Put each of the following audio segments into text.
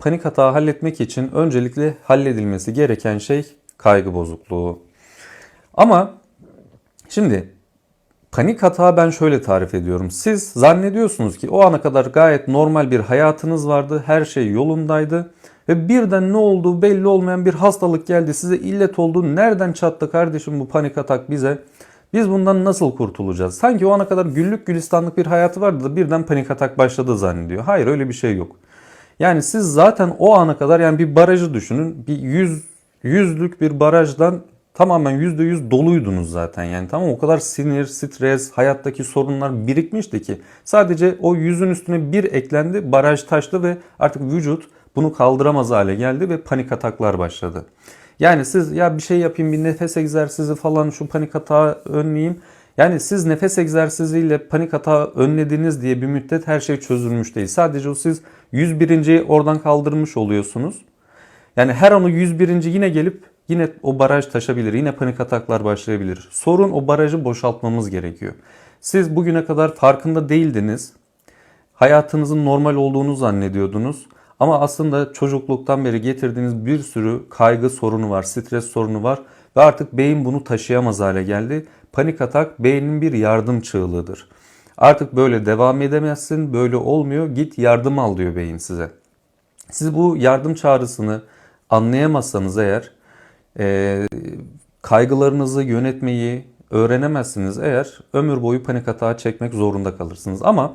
Panik hata halletmek için öncelikle halledilmesi gereken şey kaygı bozukluğu. Ama şimdi panik hata ben şöyle tarif ediyorum. Siz zannediyorsunuz ki o ana kadar gayet normal bir hayatınız vardı. Her şey yolundaydı. Ve birden ne olduğu belli olmayan bir hastalık geldi. Size illet oldu. Nereden çattı kardeşim bu panik atak bize? Biz bundan nasıl kurtulacağız? Sanki o ana kadar güllük gülistanlık bir hayatı vardı da birden panik atak başladı zannediyor. Hayır öyle bir şey yok. Yani siz zaten o ana kadar yani bir barajı düşünün. Bir yüz, yüzlük bir barajdan tamamen yüzde yüz doluydunuz zaten. Yani tamam o kadar sinir, stres, hayattaki sorunlar birikmişti ki sadece o yüzün üstüne bir eklendi, baraj taştı ve artık vücut bunu kaldıramaz hale geldi ve panik ataklar başladı. Yani siz ya bir şey yapayım bir nefes egzersizi falan şu panik hata önleyeyim. Yani siz nefes egzersiziyle panik hata önlediniz diye bir müddet her şey çözülmüş değil. Sadece o siz 101. oradan kaldırmış oluyorsunuz. Yani her an o 101. yine gelip yine o baraj taşabilir. Yine panik ataklar başlayabilir. Sorun o barajı boşaltmamız gerekiyor. Siz bugüne kadar farkında değildiniz. Hayatınızın normal olduğunu zannediyordunuz. Ama aslında çocukluktan beri getirdiğiniz bir sürü kaygı sorunu var, stres sorunu var ve artık beyin bunu taşıyamaz hale geldi. Panik atak beynin bir yardım çığlığıdır. Artık böyle devam edemezsin, böyle olmuyor, git yardım al diyor beyin size. Siz bu yardım çağrısını anlayamazsanız eğer, e, kaygılarınızı yönetmeyi öğrenemezsiniz eğer ömür boyu panik atağı çekmek zorunda kalırsınız. Ama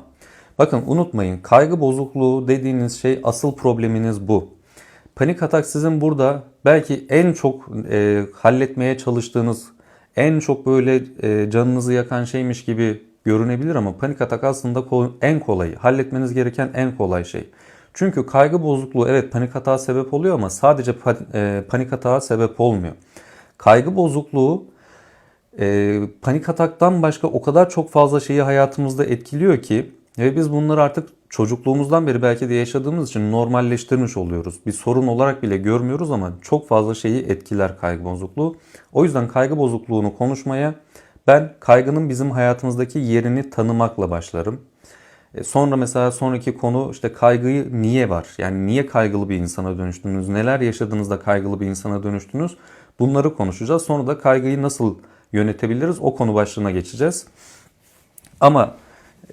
Bakın unutmayın kaygı bozukluğu dediğiniz şey asıl probleminiz bu. Panik atak sizin burada belki en çok e, halletmeye çalıştığınız, en çok böyle e, canınızı yakan şeymiş gibi görünebilir ama panik atak aslında en kolayı, halletmeniz gereken en kolay şey. Çünkü kaygı bozukluğu evet panik atağa sebep oluyor ama sadece e, panik atağa sebep olmuyor. Kaygı bozukluğu e, panik ataktan başka o kadar çok fazla şeyi hayatımızda etkiliyor ki ve biz bunları artık çocukluğumuzdan beri belki de yaşadığımız için normalleştirmiş oluyoruz. Bir sorun olarak bile görmüyoruz ama çok fazla şeyi etkiler kaygı bozukluğu. O yüzden kaygı bozukluğunu konuşmaya ben kaygının bizim hayatımızdaki yerini tanımakla başlarım. E, sonra mesela sonraki konu işte kaygıyı niye var? Yani niye kaygılı bir insana dönüştünüz? Neler yaşadığınızda kaygılı bir insana dönüştünüz? Bunları konuşacağız. Sonra da kaygıyı nasıl yönetebiliriz? O konu başlığına geçeceğiz. Ama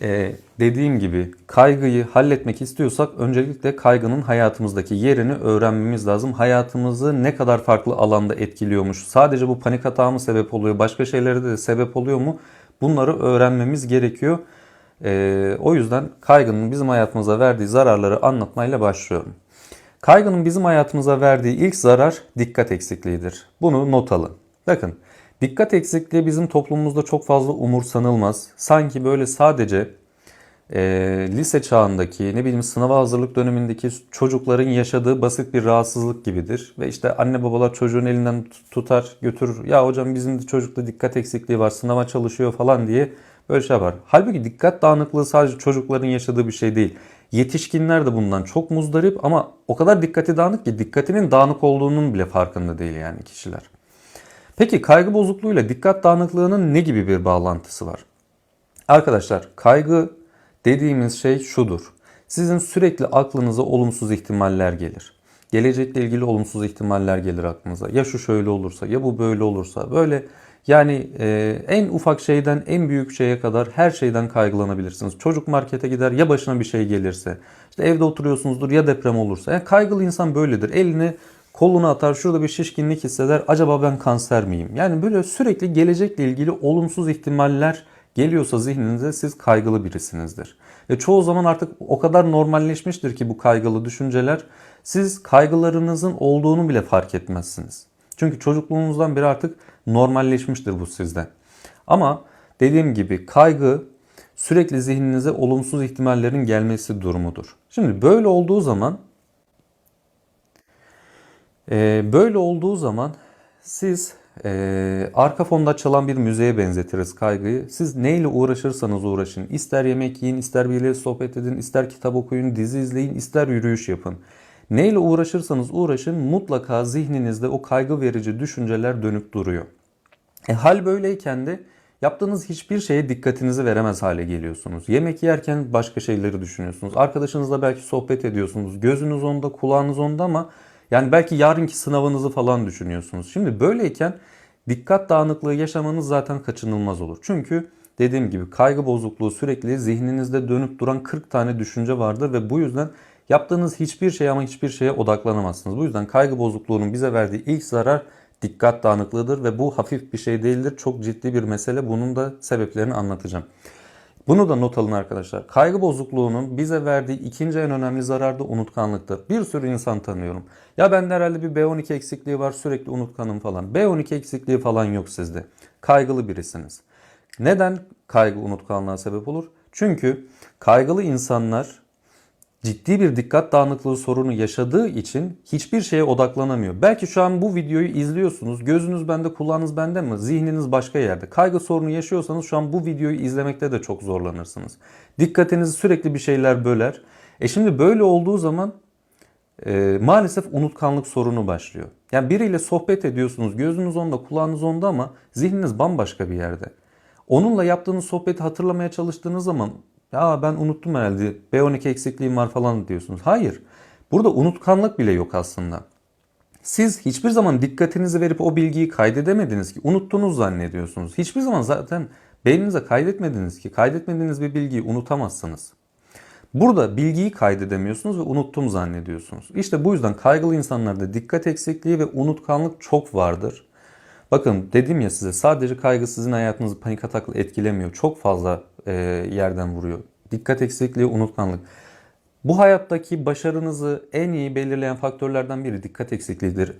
ee, dediğim gibi kaygıyı halletmek istiyorsak öncelikle kaygının hayatımızdaki yerini öğrenmemiz lazım. Hayatımızı ne kadar farklı alanda etkiliyormuş? Sadece bu panik hata mı sebep oluyor? Başka şeylere de sebep oluyor mu? Bunları öğrenmemiz gerekiyor. Ee, o yüzden kaygının bizim hayatımıza verdiği zararları anlatmayla başlıyorum. Kaygının bizim hayatımıza verdiği ilk zarar dikkat eksikliğidir. Bunu not alın. Bakın Dikkat eksikliği bizim toplumumuzda çok fazla umursanılmaz. Sanki böyle sadece e, lise çağındaki ne bileyim sınava hazırlık dönemindeki çocukların yaşadığı basit bir rahatsızlık gibidir. Ve işte anne babalar çocuğun elinden tutar götürür. Ya hocam bizim de çocukta dikkat eksikliği var sınava çalışıyor falan diye böyle şey var. Halbuki dikkat dağınıklığı sadece çocukların yaşadığı bir şey değil. Yetişkinler de bundan çok muzdarip ama o kadar dikkati dağınık ki dikkatinin dağınık olduğunun bile farkında değil yani kişiler. Peki kaygı bozukluğuyla dikkat dağınıklığının ne gibi bir bağlantısı var? Arkadaşlar kaygı dediğimiz şey şudur. Sizin sürekli aklınıza olumsuz ihtimaller gelir. Gelecekle ilgili olumsuz ihtimaller gelir aklınıza. Ya şu şöyle olursa ya bu böyle olursa böyle yani e, en ufak şeyden en büyük şeye kadar her şeyden kaygılanabilirsiniz. Çocuk markete gider ya başına bir şey gelirse. işte evde oturuyorsunuzdur ya deprem olursa. Yani kaygılı insan böyledir. Elini kolunu atar şurada bir şişkinlik hisseder acaba ben kanser miyim? Yani böyle sürekli gelecekle ilgili olumsuz ihtimaller geliyorsa zihninize siz kaygılı birisinizdir. Ve çoğu zaman artık o kadar normalleşmiştir ki bu kaygılı düşünceler siz kaygılarınızın olduğunu bile fark etmezsiniz. Çünkü çocukluğunuzdan beri artık normalleşmiştir bu sizde. Ama dediğim gibi kaygı sürekli zihninize olumsuz ihtimallerin gelmesi durumudur. Şimdi böyle olduğu zaman ee, böyle olduğu zaman siz e, arka fonda çalan bir müziğe benzetiriz kaygıyı. Siz neyle uğraşırsanız uğraşın. İster yemek yiyin, ister biriyle sohbet edin, ister kitap okuyun, dizi izleyin, ister yürüyüş yapın. Neyle uğraşırsanız uğraşın mutlaka zihninizde o kaygı verici düşünceler dönüp duruyor. E, hal böyleyken de Yaptığınız hiçbir şeye dikkatinizi veremez hale geliyorsunuz. Yemek yerken başka şeyleri düşünüyorsunuz. Arkadaşınızla belki sohbet ediyorsunuz. Gözünüz onda, kulağınız onda ama yani belki yarınki sınavınızı falan düşünüyorsunuz. Şimdi böyleyken dikkat dağınıklığı yaşamanız zaten kaçınılmaz olur. Çünkü dediğim gibi kaygı bozukluğu sürekli zihninizde dönüp duran 40 tane düşünce vardır ve bu yüzden yaptığınız hiçbir şey ama hiçbir şeye odaklanamazsınız. Bu yüzden kaygı bozukluğunun bize verdiği ilk zarar dikkat dağınıklığıdır ve bu hafif bir şey değildir. Çok ciddi bir mesele. Bunun da sebeplerini anlatacağım. Bunu da not alın arkadaşlar. Kaygı bozukluğunun bize verdiği ikinci en önemli zarar da unutkanlıktır. Bir sürü insan tanıyorum. Ya ben herhalde bir B12 eksikliği var sürekli unutkanım falan. B12 eksikliği falan yok sizde. Kaygılı birisiniz. Neden kaygı unutkanlığa sebep olur? Çünkü kaygılı insanlar ciddi bir dikkat dağınıklığı sorunu yaşadığı için hiçbir şeye odaklanamıyor. Belki şu an bu videoyu izliyorsunuz. Gözünüz bende, kulağınız bende mi? Zihniniz başka yerde. Kaygı sorunu yaşıyorsanız şu an bu videoyu izlemekte de çok zorlanırsınız. Dikkatinizi sürekli bir şeyler böler. E şimdi böyle olduğu zaman e, maalesef unutkanlık sorunu başlıyor. Yani biriyle sohbet ediyorsunuz. Gözünüz onda, kulağınız onda ama zihniniz bambaşka bir yerde. Onunla yaptığınız sohbeti hatırlamaya çalıştığınız zaman ya ben unuttum herhalde B12 eksikliğim var falan diyorsunuz. Hayır. Burada unutkanlık bile yok aslında. Siz hiçbir zaman dikkatinizi verip o bilgiyi kaydedemediniz ki unuttunuz zannediyorsunuz. Hiçbir zaman zaten beyninize kaydetmediniz ki kaydetmediğiniz bir bilgiyi unutamazsınız. Burada bilgiyi kaydedemiyorsunuz ve unuttum zannediyorsunuz. İşte bu yüzden kaygılı insanlarda dikkat eksikliği ve unutkanlık çok vardır. Bakın dedim ya size sadece kaygı sizin hayatınızı panik atakla etkilemiyor. Çok fazla e, yerden vuruyor. Dikkat eksikliği, unutkanlık. Bu hayattaki başarınızı en iyi belirleyen faktörlerden biri dikkat eksikliğidir.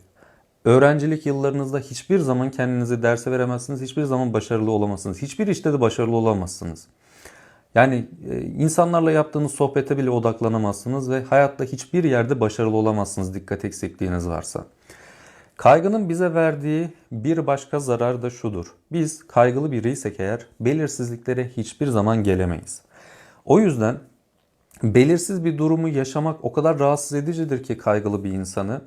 Öğrencilik yıllarınızda hiçbir zaman kendinizi derse veremezsiniz. Hiçbir zaman başarılı olamazsınız. Hiçbir işte de başarılı olamazsınız. Yani e, insanlarla yaptığınız sohbete bile odaklanamazsınız ve hayatta hiçbir yerde başarılı olamazsınız dikkat eksikliğiniz varsa. Kaygının bize verdiği bir başka zarar da şudur. Biz kaygılı biriysek eğer belirsizliklere hiçbir zaman gelemeyiz. O yüzden belirsiz bir durumu yaşamak o kadar rahatsız edicidir ki kaygılı bir insanı.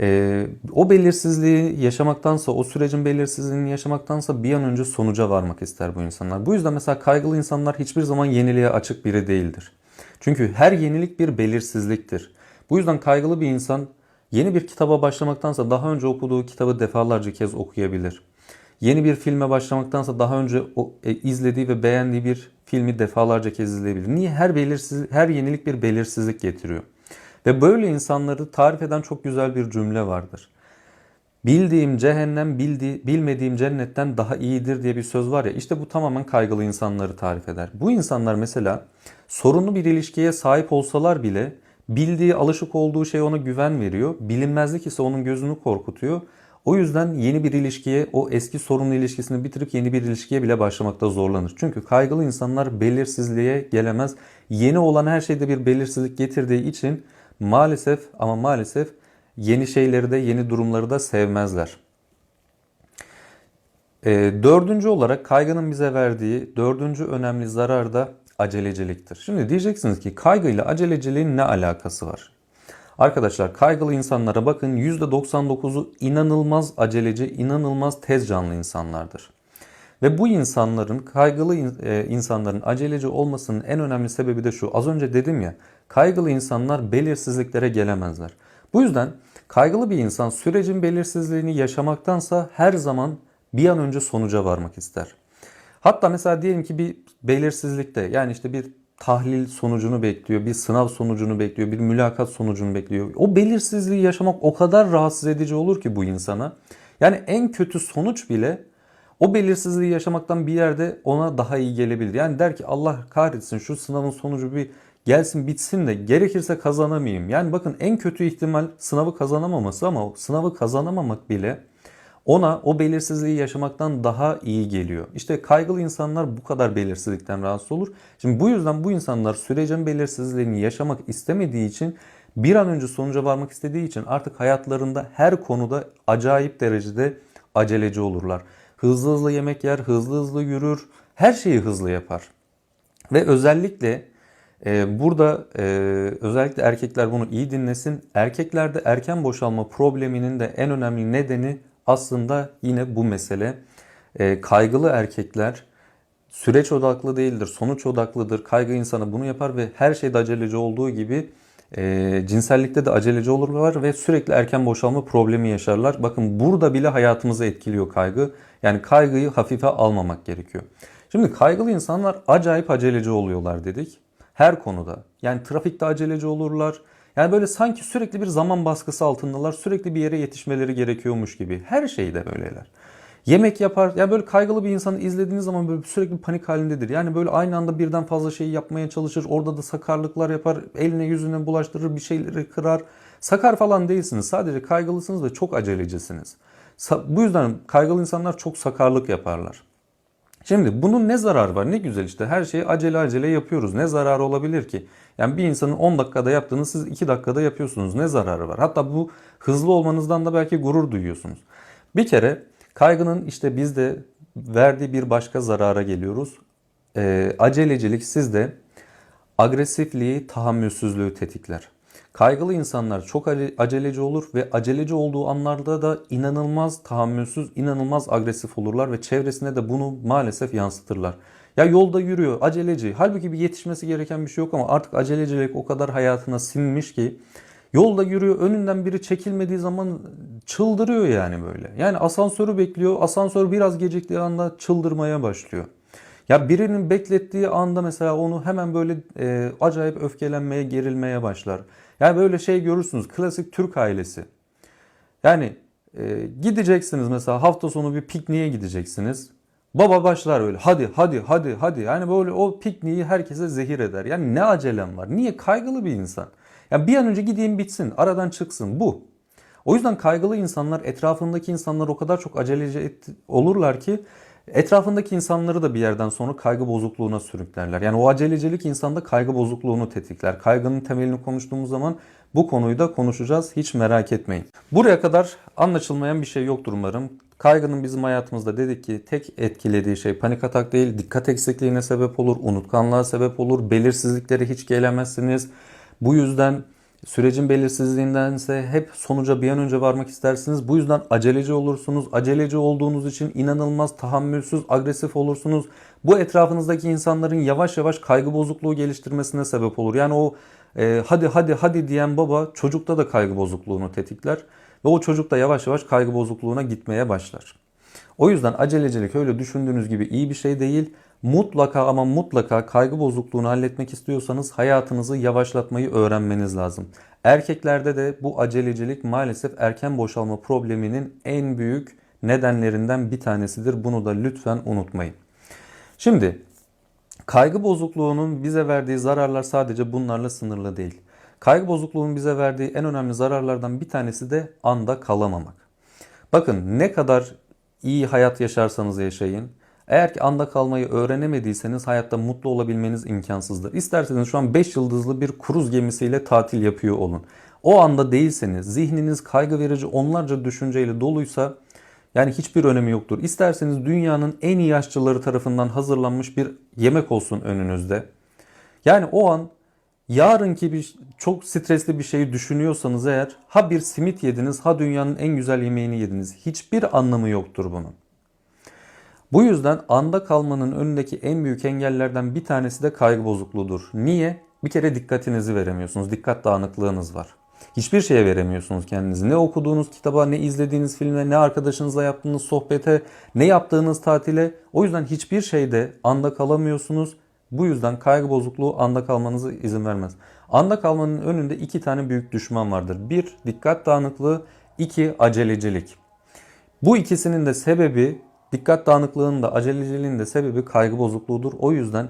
Ee, o belirsizliği yaşamaktansa, o sürecin belirsizliğini yaşamaktansa bir an önce sonuca varmak ister bu insanlar. Bu yüzden mesela kaygılı insanlar hiçbir zaman yeniliğe açık biri değildir. Çünkü her yenilik bir belirsizliktir. Bu yüzden kaygılı bir insan Yeni bir kitaba başlamaktansa daha önce okuduğu kitabı defalarca kez okuyabilir. Yeni bir filme başlamaktansa daha önce o, e, izlediği ve beğendiği bir filmi defalarca kez izleyebilir. Niye? Her belirsiz, her yenilik bir belirsizlik getiriyor. Ve böyle insanları tarif eden çok güzel bir cümle vardır. Bildiğim cehennem bildi, bilmediğim cennetten daha iyidir diye bir söz var ya işte bu tamamen kaygılı insanları tarif eder. Bu insanlar mesela sorunlu bir ilişkiye sahip olsalar bile Bildiği, alışık olduğu şey ona güven veriyor. Bilinmezlik ise onun gözünü korkutuyor. O yüzden yeni bir ilişkiye, o eski sorunlu ilişkisini bitirip yeni bir ilişkiye bile başlamakta zorlanır. Çünkü kaygılı insanlar belirsizliğe gelemez. Yeni olan her şeyde bir belirsizlik getirdiği için maalesef ama maalesef yeni şeyleri de yeni durumları da sevmezler. E, dördüncü olarak kaygının bize verdiği dördüncü önemli zarar da aceleciliktir. Şimdi diyeceksiniz ki kaygıyla aceleciliğin ne alakası var? Arkadaşlar kaygılı insanlara bakın %99'u inanılmaz aceleci, inanılmaz tez canlı insanlardır. Ve bu insanların, kaygılı e, insanların aceleci olmasının en önemli sebebi de şu. Az önce dedim ya, kaygılı insanlar belirsizliklere gelemezler. Bu yüzden kaygılı bir insan sürecin belirsizliğini yaşamaktansa her zaman bir an önce sonuca varmak ister. Hatta mesela diyelim ki bir belirsizlikte yani işte bir tahlil sonucunu bekliyor, bir sınav sonucunu bekliyor, bir mülakat sonucunu bekliyor. O belirsizliği yaşamak o kadar rahatsız edici olur ki bu insana. Yani en kötü sonuç bile o belirsizliği yaşamaktan bir yerde ona daha iyi gelebilir. Yani der ki Allah kahretsin şu sınavın sonucu bir gelsin bitsin de gerekirse kazanamayayım. Yani bakın en kötü ihtimal sınavı kazanamaması ama sınavı kazanamamak bile ona o belirsizliği yaşamaktan daha iyi geliyor. İşte kaygılı insanlar bu kadar belirsizlikten rahatsız olur. Şimdi bu yüzden bu insanlar sürecin belirsizliğini yaşamak istemediği için bir an önce sonuca varmak istediği için artık hayatlarında her konuda acayip derecede aceleci olurlar. Hızlı hızlı yemek yer, hızlı hızlı yürür, her şeyi hızlı yapar. Ve özellikle e, burada e, özellikle erkekler bunu iyi dinlesin. Erkeklerde erken boşalma probleminin de en önemli nedeni aslında yine bu mesele. e, kaygılı erkekler süreç odaklı değildir, sonuç odaklıdır. Kaygı insanı bunu yapar ve her şeyde aceleci olduğu gibi e, cinsellikte de aceleci olurlar ve sürekli erken boşalma problemi yaşarlar. Bakın burada bile hayatımızı etkiliyor kaygı. Yani kaygıyı hafife almamak gerekiyor. Şimdi kaygılı insanlar acayip aceleci oluyorlar dedik. Her konuda. Yani trafikte aceleci olurlar. Yani böyle sanki sürekli bir zaman baskısı altındalar. Sürekli bir yere yetişmeleri gerekiyormuş gibi. Her şeyde böyleler. Yemek yapar. Yani böyle kaygılı bir insanı izlediğiniz zaman böyle sürekli panik halindedir. Yani böyle aynı anda birden fazla şeyi yapmaya çalışır. Orada da sakarlıklar yapar. Eline yüzüne bulaştırır. Bir şeyleri kırar. Sakar falan değilsiniz. Sadece kaygılısınız ve çok acelecisiniz. Bu yüzden kaygılı insanlar çok sakarlık yaparlar. Şimdi bunun ne zararı var? Ne güzel işte her şeyi acele acele yapıyoruz. Ne zararı olabilir ki? Yani bir insanın 10 dakikada yaptığını siz 2 dakikada yapıyorsunuz. Ne zararı var? Hatta bu hızlı olmanızdan da belki gurur duyuyorsunuz. Bir kere kaygının işte bizde verdiği bir başka zarara geliyoruz. Ee, acelecilik sizde agresifliği, tahammülsüzlüğü tetikler. Kaygılı insanlar çok aceleci olur ve aceleci olduğu anlarda da inanılmaz tahammülsüz, inanılmaz agresif olurlar ve çevresine de bunu maalesef yansıtırlar. Ya yolda yürüyor, aceleci. Halbuki bir yetişmesi gereken bir şey yok ama artık acelecilik o kadar hayatına sinmiş ki yolda yürüyor, önünden biri çekilmediği zaman çıldırıyor yani böyle. Yani asansörü bekliyor, asansör biraz geciktiği anda çıldırmaya başlıyor. Ya birinin beklettiği anda mesela onu hemen böyle e, acayip öfkelenmeye, gerilmeye başlar. Yani böyle şey görürsünüz. Klasik Türk ailesi. Yani e, gideceksiniz mesela hafta sonu bir pikniğe gideceksiniz. Baba başlar öyle hadi hadi hadi hadi. Yani böyle o pikniği herkese zehir eder. Yani ne acelem var? Niye? Kaygılı bir insan. Yani bir an önce gideyim bitsin, aradan çıksın bu. O yüzden kaygılı insanlar etrafındaki insanlar o kadar çok aceleci olurlar ki etrafındaki insanları da bir yerden sonra kaygı bozukluğuna sürüklerler. Yani o acelecilik insanda kaygı bozukluğunu tetikler. Kaygının temelini konuştuğumuz zaman bu konuyu da konuşacağız. Hiç merak etmeyin. Buraya kadar anlaşılmayan bir şey yoktur umarım. Kaygının bizim hayatımızda dedik ki tek etkilediği şey panik atak değil, dikkat eksikliğine sebep olur, unutkanlığa sebep olur, belirsizliklere hiç gelemezsiniz. Bu yüzden Sürecin belirsizliğindense hep sonuca bir an önce varmak istersiniz. Bu yüzden aceleci olursunuz. Aceleci olduğunuz için inanılmaz tahammülsüz, agresif olursunuz. Bu etrafınızdaki insanların yavaş yavaş kaygı bozukluğu geliştirmesine sebep olur. Yani o e, hadi hadi hadi diyen baba çocukta da kaygı bozukluğunu tetikler. Ve o çocuk da yavaş yavaş kaygı bozukluğuna gitmeye başlar. O yüzden acelecilik öyle düşündüğünüz gibi iyi bir şey değil. Mutlaka ama mutlaka kaygı bozukluğunu halletmek istiyorsanız hayatınızı yavaşlatmayı öğrenmeniz lazım. Erkeklerde de bu acelecilik maalesef erken boşalma probleminin en büyük nedenlerinden bir tanesidir. Bunu da lütfen unutmayın. Şimdi kaygı bozukluğunun bize verdiği zararlar sadece bunlarla sınırlı değil. Kaygı bozukluğunun bize verdiği en önemli zararlardan bir tanesi de anda kalamamak. Bakın ne kadar iyi hayat yaşarsanız yaşayın. Eğer ki anda kalmayı öğrenemediyseniz hayatta mutlu olabilmeniz imkansızdır. İsterseniz şu an 5 yıldızlı bir kruz gemisiyle tatil yapıyor olun. O anda değilseniz, zihniniz kaygı verici onlarca düşünceyle doluysa yani hiçbir önemi yoktur. İsterseniz dünyanın en iyi aşçıları tarafından hazırlanmış bir yemek olsun önünüzde. Yani o an yarınki bir çok stresli bir şeyi düşünüyorsanız eğer ha bir simit yediniz ha dünyanın en güzel yemeğini yediniz. Hiçbir anlamı yoktur bunun. Bu yüzden anda kalmanın önündeki en büyük engellerden bir tanesi de kaygı bozukluğudur. Niye? Bir kere dikkatinizi veremiyorsunuz. Dikkat dağınıklığınız var. Hiçbir şeye veremiyorsunuz kendinizi. Ne okuduğunuz kitaba, ne izlediğiniz filme, ne arkadaşınızla yaptığınız sohbete, ne yaptığınız tatile. O yüzden hiçbir şeyde anda kalamıyorsunuz. Bu yüzden kaygı bozukluğu anda kalmanızı izin vermez. Anda kalmanın önünde iki tane büyük düşman vardır. Bir, dikkat dağınıklığı. iki acelecilik. Bu ikisinin de sebebi dikkat dağınıklığının da aceleciliğinin de sebebi kaygı bozukluğudur. O yüzden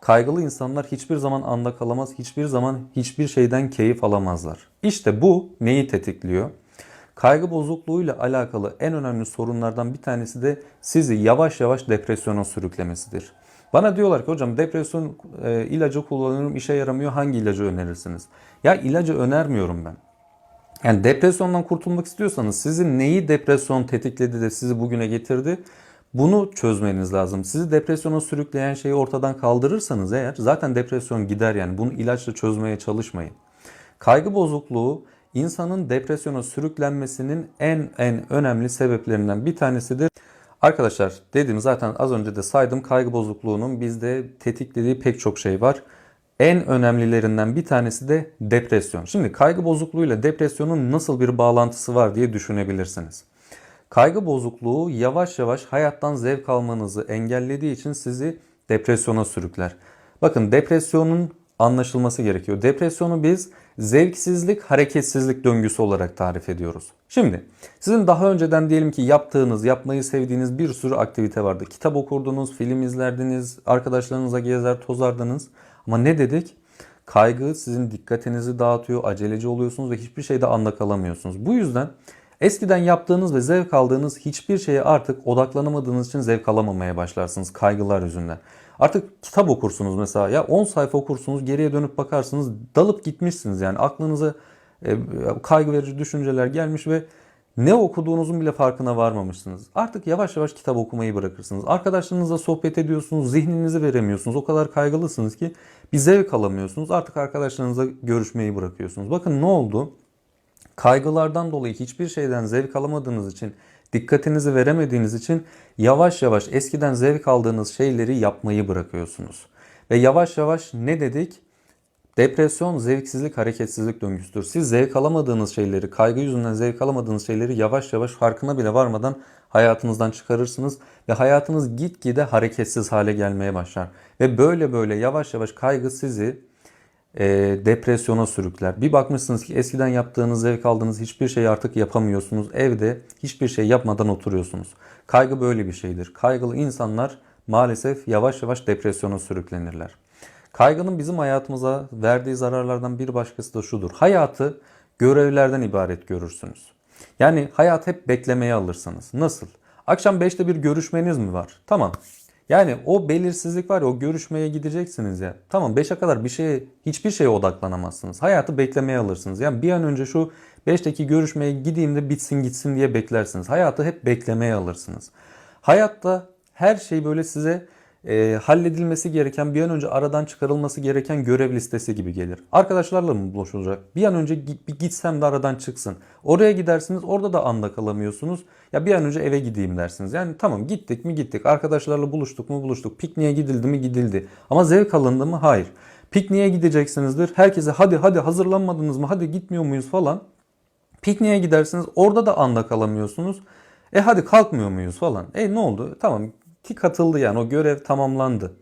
kaygılı insanlar hiçbir zaman anda kalamaz, hiçbir zaman hiçbir şeyden keyif alamazlar. İşte bu neyi tetikliyor? Kaygı bozukluğuyla alakalı en önemli sorunlardan bir tanesi de sizi yavaş yavaş depresyona sürüklemesidir. Bana diyorlar ki hocam depresyon e, ilacı kullanıyorum işe yaramıyor hangi ilacı önerirsiniz? Ya ilacı önermiyorum ben. Yani depresyondan kurtulmak istiyorsanız sizin neyi depresyon tetikledi de sizi bugüne getirdi? Bunu çözmeniz lazım. Sizi depresyona sürükleyen şeyi ortadan kaldırırsanız eğer zaten depresyon gider yani bunu ilaçla çözmeye çalışmayın. Kaygı bozukluğu insanın depresyona sürüklenmesinin en en önemli sebeplerinden bir tanesidir. Arkadaşlar dedim zaten az önce de saydım kaygı bozukluğunun bizde tetiklediği pek çok şey var. En önemlilerinden bir tanesi de depresyon. Şimdi kaygı bozukluğuyla depresyonun nasıl bir bağlantısı var diye düşünebilirsiniz. Kaygı bozukluğu yavaş yavaş hayattan zevk almanızı engellediği için sizi depresyona sürükler. Bakın depresyonun anlaşılması gerekiyor. Depresyonu biz zevksizlik, hareketsizlik döngüsü olarak tarif ediyoruz. Şimdi sizin daha önceden diyelim ki yaptığınız, yapmayı sevdiğiniz bir sürü aktivite vardı. Kitap okurdunuz, film izlerdiniz, arkadaşlarınıza gezer tozardınız. Ama ne dedik? Kaygı sizin dikkatinizi dağıtıyor, aceleci oluyorsunuz ve hiçbir şeyde anda kalamıyorsunuz. Bu yüzden eskiden yaptığınız ve zevk aldığınız hiçbir şeye artık odaklanamadığınız için zevk alamamaya başlarsınız kaygılar yüzünden. Artık kitap okursunuz mesela ya 10 sayfa okursunuz geriye dönüp bakarsınız dalıp gitmişsiniz yani aklınıza e, kaygı verici düşünceler gelmiş ve ne okuduğunuzun bile farkına varmamışsınız. Artık yavaş yavaş kitap okumayı bırakırsınız. Arkadaşlarınızla sohbet ediyorsunuz, zihninizi veremiyorsunuz. O kadar kaygılısınız ki bir zevk alamıyorsunuz. Artık arkadaşlarınızla görüşmeyi bırakıyorsunuz. Bakın ne oldu? Kaygılardan dolayı hiçbir şeyden zevk alamadığınız için, dikkatinizi veremediğiniz için yavaş yavaş eskiden zevk aldığınız şeyleri yapmayı bırakıyorsunuz. Ve yavaş yavaş ne dedik? Depresyon zevksizlik, hareketsizlik döngüsüdür. Siz zevk alamadığınız şeyleri, kaygı yüzünden zevk alamadığınız şeyleri yavaş yavaş farkına bile varmadan hayatınızdan çıkarırsınız ve hayatınız gitgide hareketsiz hale gelmeye başlar. Ve böyle böyle yavaş yavaş kaygı sizi e, depresyona sürükler. Bir bakmışsınız ki eskiden yaptığınız, zevk aldığınız hiçbir şeyi artık yapamıyorsunuz. Evde hiçbir şey yapmadan oturuyorsunuz. Kaygı böyle bir şeydir. Kaygılı insanlar maalesef yavaş yavaş depresyona sürüklenirler. Kaygının bizim hayatımıza verdiği zararlardan bir başkası da şudur. Hayatı görevlerden ibaret görürsünüz. Yani hayat hep beklemeye alırsınız. Nasıl? Akşam 5'te bir görüşmeniz mi var? Tamam. Yani o belirsizlik var ya o görüşmeye gideceksiniz ya. Tamam 5'e kadar bir şeye hiçbir şeye odaklanamazsınız. Hayatı beklemeye alırsınız. Yani bir an önce şu 5'teki görüşmeye gideyim de bitsin gitsin diye beklersiniz. Hayatı hep beklemeye alırsınız. Hayatta her şey böyle size e, halledilmesi gereken, bir an önce aradan çıkarılması gereken görev listesi gibi gelir. Arkadaşlarla mı buluşulacak? Bir an önce bir gitsem de aradan çıksın. Oraya gidersiniz, orada da anda kalamıyorsunuz. Ya bir an önce eve gideyim dersiniz. Yani tamam gittik mi gittik, arkadaşlarla buluştuk mu buluştuk, pikniğe gidildi mi gidildi. Ama zevk alındı mı? Hayır. Pikniğe gideceksinizdir. Herkese hadi hadi hazırlanmadınız mı? Hadi gitmiyor muyuz falan. Pikniğe gidersiniz. Orada da anda kalamıyorsunuz. E hadi kalkmıyor muyuz falan. E ne oldu? Tamam ki katıldı yani o görev tamamlandı.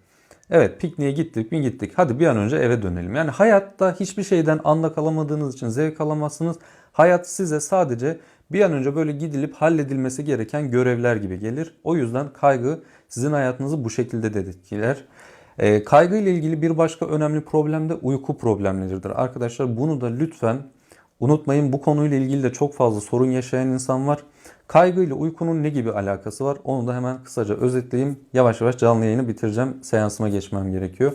Evet pikniğe gittik mi gittik. Hadi bir an önce eve dönelim. Yani hayatta hiçbir şeyden anda kalamadığınız için zevk alamazsınız. Hayat size sadece bir an önce böyle gidilip halledilmesi gereken görevler gibi gelir. O yüzden kaygı sizin hayatınızı bu şekilde de etkiler. E, kaygı ile ilgili bir başka önemli problem de uyku problemleridir. Arkadaşlar bunu da lütfen unutmayın. Bu konuyla ilgili de çok fazla sorun yaşayan insan var. Kaygı ile uykunun ne gibi alakası var? Onu da hemen kısaca özetleyeyim. Yavaş yavaş canlı yayını bitireceğim. Seansıma geçmem gerekiyor.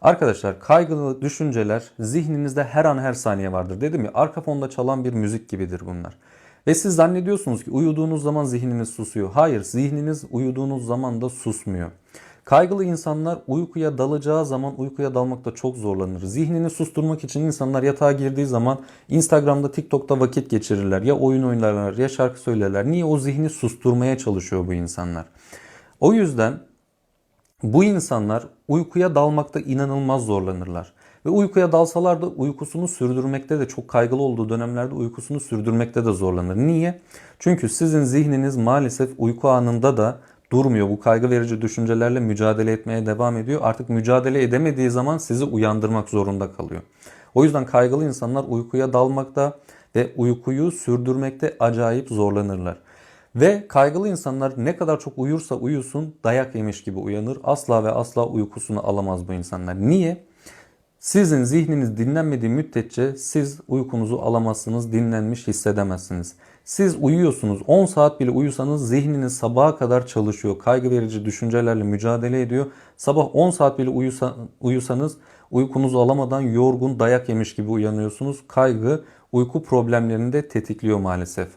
Arkadaşlar kaygılı düşünceler zihninizde her an her saniye vardır. Dedim ya arka fonda çalan bir müzik gibidir bunlar. Ve siz zannediyorsunuz ki uyuduğunuz zaman zihniniz susuyor. Hayır zihniniz uyuduğunuz zaman da susmuyor. Kaygılı insanlar uykuya dalacağı zaman uykuya dalmakta çok zorlanır. Zihnini susturmak için insanlar yatağa girdiği zaman Instagram'da, TikTok'ta vakit geçirirler. Ya oyun oynarlar ya şarkı söylerler. Niye? O zihni susturmaya çalışıyor bu insanlar. O yüzden bu insanlar uykuya dalmakta inanılmaz zorlanırlar. Ve uykuya dalsalar da uykusunu sürdürmekte de çok kaygılı olduğu dönemlerde uykusunu sürdürmekte de zorlanır. Niye? Çünkü sizin zihniniz maalesef uyku anında da durmuyor. Bu kaygı verici düşüncelerle mücadele etmeye devam ediyor. Artık mücadele edemediği zaman sizi uyandırmak zorunda kalıyor. O yüzden kaygılı insanlar uykuya dalmakta ve uykuyu sürdürmekte acayip zorlanırlar. Ve kaygılı insanlar ne kadar çok uyursa uyusun dayak yemiş gibi uyanır. Asla ve asla uykusunu alamaz bu insanlar. Niye? Sizin zihniniz dinlenmediği müddetçe siz uykunuzu alamazsınız, dinlenmiş hissedemezsiniz. Siz uyuyorsunuz. 10 saat bile uyusanız zihniniz sabaha kadar çalışıyor. Kaygı verici düşüncelerle mücadele ediyor. Sabah 10 saat bile uyusa, uyusanız uykunuzu alamadan yorgun dayak yemiş gibi uyanıyorsunuz. Kaygı uyku problemlerini de tetikliyor maalesef.